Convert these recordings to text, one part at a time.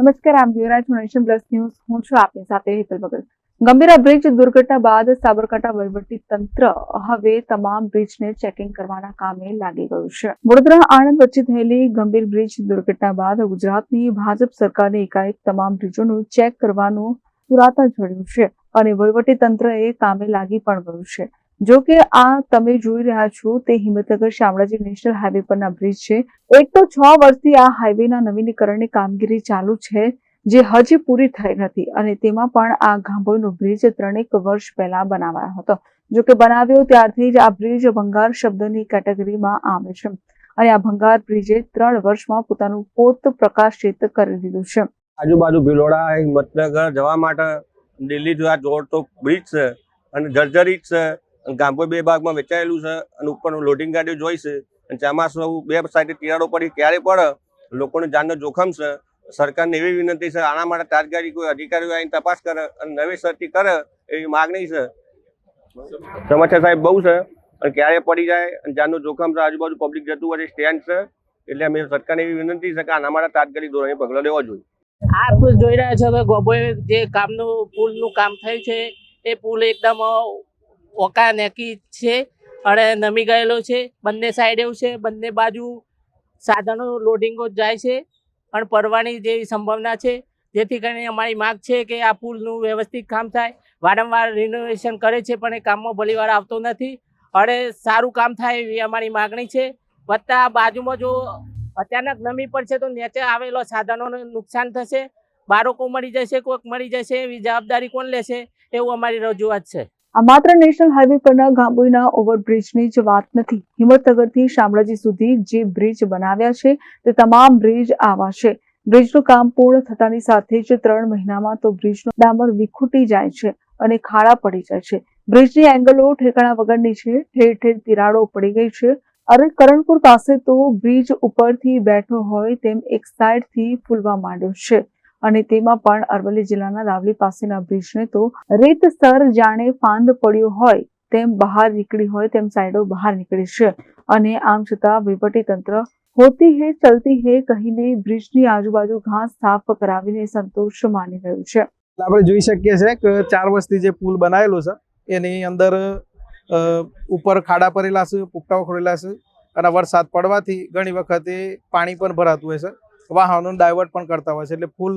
નમસ્કાર, આમ યુવરાજ nation plus news હું છું આપની સાથે હેતલ ભગત. ગંભીર બ્રિજ દુર્ઘટના બાદ સાબરકાંઠા વહીવટી તંત્ર હવે તમામ બ્રિજને ચેકિંગ કરવાના કામે લાગી ગયું છે. વડોદરા આણંદ વચ્ચે થયેલી ગંભીર બ્રિજ દુર્ઘટના બાદ ગુજરાતની ભાજપ સરકારે એકાએક તમામ બ્રિજોનું ચેક કરવાનું પુરાતા જડ્યું છે અને વહીવટી તંત્રએ કામે લાગી પણ ગયું છે. જો કે આ તમે જોઈ રહ્યા છો તે હિંમતનગર શામળાજી નેશનલ હાઈવે પરના બ્રિજ છે. એક તો છ વર્ષથી આ હાઈવેના નવીનીકરણની કામગીરી ચાલુ છે, જે હજી પૂરી થઈ નથી અને તેમાં પણ આ ગાંભોઈનો બ્રિજ ત્રણેક વર્ષ પહેલા બનાવાયો હતો. જો કે બનાવ્યો ત્યારથી જ આ બ્રિજ ભંગાર શબ્દની કેટેગરીમાં આવે છે અને આ ભંગાર બ્રિજે ત્રણ વર્ષમાં પોતાનું પોત પ્રકાશિત કરી દીધું છે. આજુબાજુ ભિલોડા, હિંમતનગર જવા માટે દિલ્હી જોડતો બ્રિજ છે અને જર્જરિત છે. ગાંભોઈ બે ભાગમાં વેચાયેલું છે અને ઉપરનું લોડિંગ ગાડીઓ જોઈ છે. અને ચોમાસું બે સાઈડે તિરાડો પડી ક્યારે પડે, લોકોને જાનનો જોખમ છે. સરકારને એવી વિનંતી છે, આના માટે તાજગારી કોઈ અધિકારીઓ આવીને તપાસ કરે અને નવેસરથી કરે એવી માગણી છે. સમસ્યા સાહેબ બહુ છે, અને ક્યારે પડી જાય અને જાનનું જોખમ છે. આજુબાજુ પબ્લિક જતું હોય સ્ટેન્ડ છે. એટલે અમે સરકારને એવી વિનંતી છે કે આના માટે તાત્કાલિક ધોરણે પગલાં લેવા જોઈએ. આપ જોઈ રહ્યા છો કે ગોબોએ જે કામનું, પુલનું કામ થયું છે, એ પુલ એકદમ ઓકા નેકી છે અને નમી ગયેલો છે. બંને સાઈડ એવું છે. બંને બાજુ સાધનો લોડિંગો જાય છે. પણ પડવાની જેવી સંભાવના છે. જેથી કરીને અમારી માગ છે કે આ પુલનું વ્યવસ્થિત કામ થાય. વારંવાર રિનોવેશન કરે છે, પણ એ કામમાં ભલીવાર આવતો નથી. અને સારું કામ થાય એવી અમારી માગણી છે. વત્તા બાજુમાં જો અચાનક નમી પડશે તો નીચે આવેલો સાધનોને નુકસાન થશે. બાળકો મળી જશે કોઈક મળી જશે, એવી જવાબદારી કોણ લેશે? એવું અમારી રજૂઆત છે. આ માત્ર નેશનલ હાઈવે પરના ગાંબોઈના ઓવરબ્રિજની જ વાત નથી. હિંમતનગરથી શામળાજી સુધી જે બ્રિજ બનાવ્યા છે, તે તમામ બ્રિજ આવા છે. બ્રિજનું કામ પૂર્ણ થતાની સાથે જ ત્રણ મહિનામાં તો બ્રિજનો ડામર વિખૂટી જાય છે અને ખાડા પડી જાય છે. બ્રિજની એંગલો ઠેકાણા વગરની છે, ઠેર ઠેર તિરાડો પડી ગઈ છે અરે કરણપુર પાસે તો બ્રિજ ઉપરથી બેઠો હોય તેમ એક સાઈડથી ફૂલવા માંડ્યો છે. અને તેમાં પણ અરવલ્લી જિલ્લાના રાવલી પાસેના બ્રિજને તો રેતસર જાણે ફાંદ પડ્યો હોય તેમ બહાર નીકળી હોય તેમ સાઈડો બહાર નીકળી છે. અને આમ છતાં વહીવટી તંત્ર હોતી હે ચલતી હે કહીને બ્રિજની આજુબાજુ ઘાસ સાફ કરાવીને સંતોષ માની રહ્યું છે. આપણે જોઈ શકીએ છીએ કે ચાર વર્ષથી જે પુલ બનાવેલો છે, એની અંદર ઉપર ખાડા પડેલા છે પુપટાઓ ખોડેલા છે અને વરસાદ પડવાથી ઘણી વખતે પાણી પણ ભરાતું હોય છે. વાહનો ડાયવર્ટ પણ કરતા હોય છે. એટલે ફૂલ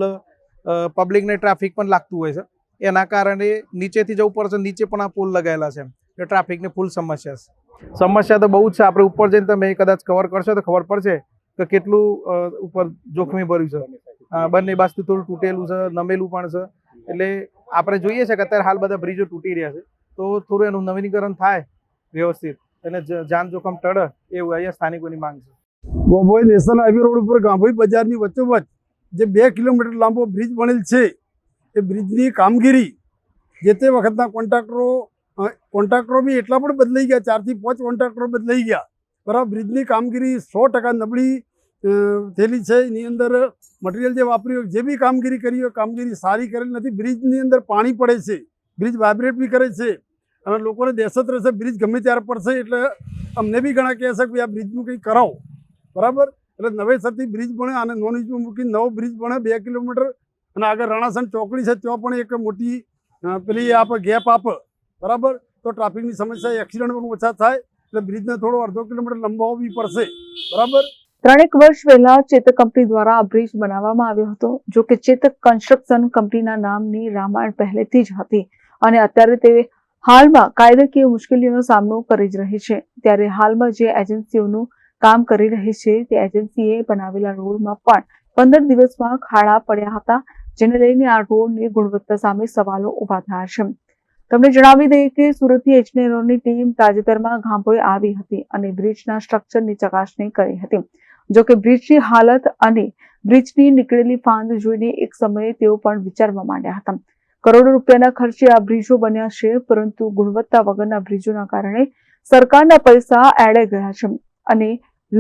પબ્લિકને ટ્રાફિક પણ લાગતું હોય છે. એના કારણે નીચેથી જવું પડશે નીચે પણ આ પુલ લગાવેલા છે એટલે ટ્રાફિકની ફૂલ સમસ્યા છે. સમસ્યા તો બહુ જ છે. આપણે ઉપર જઈને તમે કદાચ કવર કરશો તો ખબર પડશે કે કેટલું ઉપર જોખમી ભર્યું છે. બંને બાજુ થોડું તૂટેલું છે, નમેલું પણ છે. એટલે આપણે જોઈએ છે કે અત્યારે હાલ બધા બ્રિજો તૂટી રહ્યા છે. તો થોડું એનું નવીનીકરણ થાય વ્યવસ્થિત. અને જાન જોખમ ટળે એવું અહીંયા સ્થાનિકોની માંગ છે. ગોભોઈ નેશનલ હાઈવે રોડ ઉપર ગાંભોઈ બજારની વચ્ચોવચ્ચ જે બે કિલોમીટર લાંબો બ્રિજ બનેલ છે, એ બ્રિજની કામગીરી જે તે વખતના કોન્ટ્રાક્ટરો કોન્ટ્રાક્ટરો બી એટલા પણ બદલાઈ ગયા, ચારથી પાંચ કોન્ટ્રાક્ટરો બદલાઈ ગયા. બરાબર બ્રિજની કામગીરી સો ટકા નબળી થયેલી છે. એની અંદર મટીરિયલ જે વાપર્યું જે બી કામગીરી કરી હોય, કામગીરી સારી કરેલી નથી. બ્રિજની અંદર પાણી પડે છે, બ્રિજ વાઇબ્રેટ બી કરે છે અને લોકોને દહેશત રહેશે, બ્રિજ ગમે ત્યારે પડશે એટલે અમને બી ઘણા કહે છે કે આ બ્રિજનું કંઈ કરાવો. બરાબર? એટલે નવેસરથી બ્રિજ બને અને નોન વીજમાં મૂકી નવો બ્રિજ બને બે કિલોમીટર. અને આગળ રણાસણ ચોકડી છે, ત્યાં પણ એક મોટી પેલી આપ ગેપ આપે, બરાબર? તો ટ્રાફિકની સમસ્યા, એક્સિડન્ટ પણ ઓછા થાય, એટલે બ્રિજને થોડો અડધો કિલોમીટર લંબાવવી પડશે, બરાબર? ત્રણેક વર્ષ પહેલા ચેતક કંપની દ્વારા આ બ્રિજ બનાવવામાં આવ્યો હતો, જો કે ચેતક કન્સ્ટ્રક્શન કંપનીના નામની રામાયણ પહેલેથી જ હતી. અને અત્યારે તે હાલમાં કાયદાકીય મુશ્કેલીઓનો સામનો કરી જ રહી છે. ત્યારે હાલમાં જે એજન્સીઓનું કામ કરી રહી છે. તે એજન્સીએ બનાવેલા રોડમાં પણ પંદર દિવસમાં ખાડા પડ્યા હતા, જેને લઈને આ રોડની ગુણવત્તા સામે સવાલો ઊભા થયા છે. તમને જણાવી દઈએ કે સુરતથી એન્જિનિયરોની ટીમ તાજેતરમાં ગાંભોએ આવી હતી અને બ્રિજના સ્ટ્રક્ચરની ચકાસણી કરી હતી. જો કે બ્રિજની હાલત અને બ્રિજની નીકળેલી ફાંદ જોઈને એક સમયે તેઓ પણ વિચારવા માંડ્યા હતા. કરોડો રૂપિયાના ખર્ચે આ બ્રિજો બન્યા છે, પરંતુ ગુણવત્તા વગરના બ્રિજોના કારણે સરકારના પૈસા એડે ગયા છે અને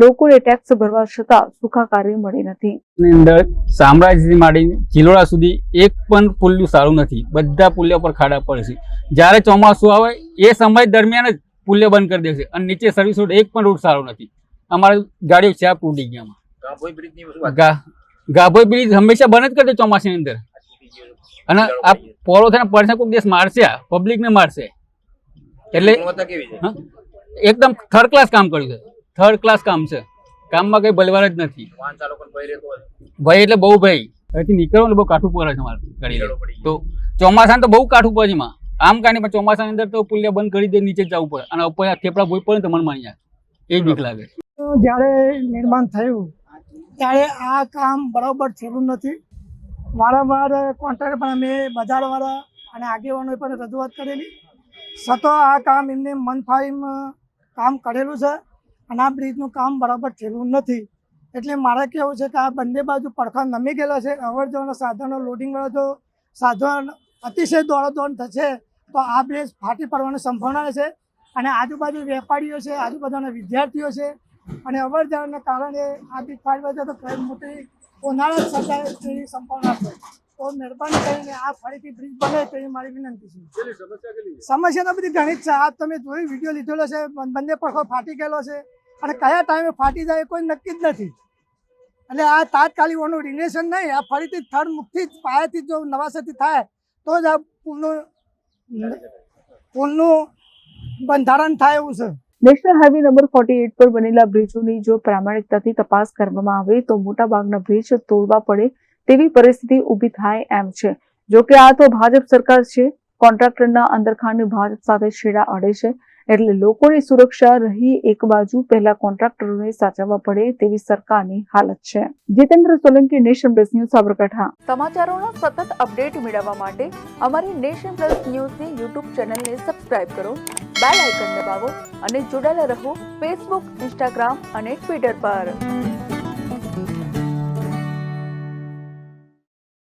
લોકોને ટેક્સ ભરવા છતાં સુખાકારી મળી નથી. અંદર શામળાજીથી માંડીને ચિલોડા સુધી એક પણ પુલ્યું સારું નથી. બધા પુલ્યો પર ખાડા પડે છે. જ્યારે ચોમાસું આવે એ સમય દરમિયાન જ પુલ્ય બંધ કરી દેશે અને નીચે સર્વિસ રોડ એક પણ રોડ સારો નથી. અમારા ગાડીઓ ચા તૂટી ગયા ગાભોઈ બ્રિજની શું વાત? ગા ગાભોઈ બ્રિજ હંમેશા બંધ જ કરતો ચોમાસાની અંદર. અને આ પોલો થઈને પડશે કોઈક દિવસ મારશે આ. પબ્લિકને મારશે. એટલે હા? એકદમ થર્ડ ક્લાસ કામ કર્યું છે. થર્ડ ક્લાસ કામ છે. કામમાં કઈ બલવાર જ નથી. ભાઈ એટલે બહુ ભાઈ અહીંથી નીકળવું ને બહુ કાઠું પડે છે મારે કરી તો ચોમાસાને તો બહુ કાઠું પડે છે આમ કાંઈ નહીં પણ ચોમાસાની અંદર તો પુલિયા બંધ કરી દે નીચે જવું પડે. અને ઉપર થેપડા ભોઈ પડે તો મને માની જાય. એ બીક લાગે. જ્યારે નિર્માણ થયું ત્યારે આ કામ બરાબર થયેલું નથી. વારંવાર કોન્ટ્રાક્ટ પણ અમે બજારવાળા અને આગેવાનોએ પણ રજૂઆત કરેલી. છતાં આ કામ એમને મનફાઈમ કામ કરેલું છે. અને આ બ્રિજનું કામ બરાબર થયેલું નથી. એટલે મારે કહેવું છે કે આ બંને બાજુ પડખા નમી ગયેલા છે. અવર જવાના સાધનો, લોડિંગવાળા જો સાધન અતિશય દોડાદોડ થશે, તો આ બ્રિજ ફાટી પડવાની સંભાવના છે. અને આજુબાજુ વેપારીઓ છે, આજુબાજુના વિદ્યાર્થીઓ છે. અને અવર જવાના કારણે આ બ્રિજ ફાટી જાય તો મોટી ઉનાળા સર્જાય તેવી સંભાવના છે. તો મહેરબાની કરીને આ ફરીથી બ્રિજ બને તેવી મારી વિનંતી છે. સમસ્યા તો બધી ઘણી જ છે. આ તમે જોઈ વીડિયો લીધેલો છે બંને પડખો ફાટી ગયેલો છે. અને કયા ટાઈમે ફાટી જાય એ કોઈ નક્કી જ નથી. એટલે આ તાત્કાલિક ઓનું રિલેશન નહીં આ ફરીથી થર્ડ મુખથી જ પાયાથી જો નવાસરથી થાય તો જ આ પુલનું પુલનું બંધારણ થાય એવું છે. National highway number forty eight પર બનેલા બ્રિજોની જો પ્રામાણિકતાથી તપાસ કરવામાં આવે તો મોટાભાગના બ્રિજ તોડવા પડે તેવી પરિસ્થિતિ ઊભી થાય એમ છે. જો કે આ તો ભાજપ સરકાર છે, કોન્ટ્રાક્ટરના અંદરખાંડ ભાજપ સાથે છેડા અડે છે, એટલે લોકોની સુરક્ષા રહી એક બાજુ, પહેલા કોન્ટ્રાક્ટરોને સાચવવા પડે તેવી સરકારની હાલત છે. Jitendra Solanki, nation plus news, Sabarkantha. સમાચારોના સતત અપડેટ મેળવવા માટે અમારી નેશન પ્લસ ન્યૂઝની યુટ્યુબ ચેનલને સબસ્ક્રાઇબ કરો, બેલ આઇકન દબાવો અને જોડાયેલા રહો ફેસબુક, ઇન્સ્ટાગ્રામ અને ટ્વિટર પર.